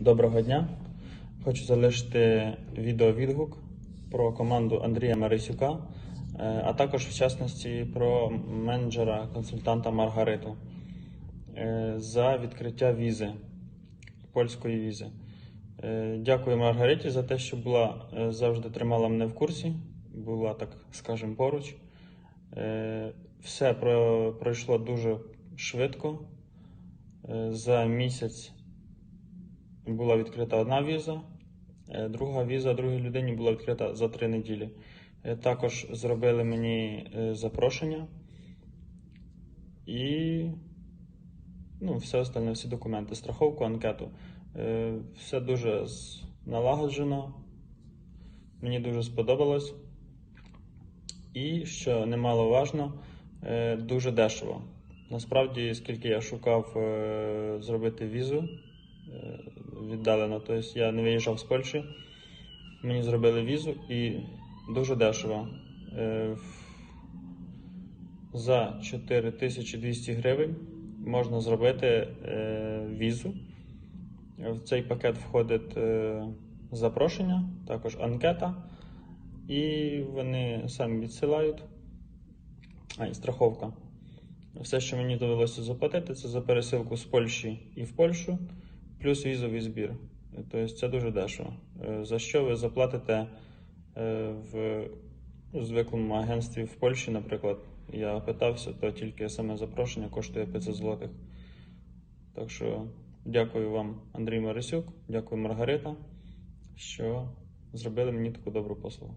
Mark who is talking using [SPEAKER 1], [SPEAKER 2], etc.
[SPEAKER 1] Доброго дня. Хочу залишити відеовідгук про команду Андрія Марисюка, е, а також в частності про менеджера консультанта Маргариту е, за відкриття візи, польської візи. Е, Дякую Маргариті за те, що була завжди тримала мене в курсі, була так, скажемо, поруч. Все про- пройшло дуже швидко. За місяць була відкрита одна віза, е, друга віза другій людині була відкрита за три неділі. Е, Також зробили мені е, запрошення і ну, все остальне, всі документи, страховку, анкету. Все дуже налагоджено. Мені дуже сподобалось. І, що немаловажно, дуже дешево. Насправді, скільки я шукав зробити візу віддалено, тобто я не виїжджав з Польщі, мені зробили візу і дуже дешево. Е, За 4200 гривень можна зробити е, візу. В цей пакет входить е, запрошення, також анкета, і вони самі відсилають. А, і страховка. Все, що мені довелося заплатити, це за пересилку з Польщі і в Польщу, плюс візовий збір. Тобто це дуже дешево. Е, За що ви заплатите е, в ну, звиклому агентстві в Польщі, наприклад, я питався, то тільки саме запрошення коштує 500 злотих. Так що дякую вам, Андрій Марисюк, дякую Маргарита, що зробили мені таку добру послугу.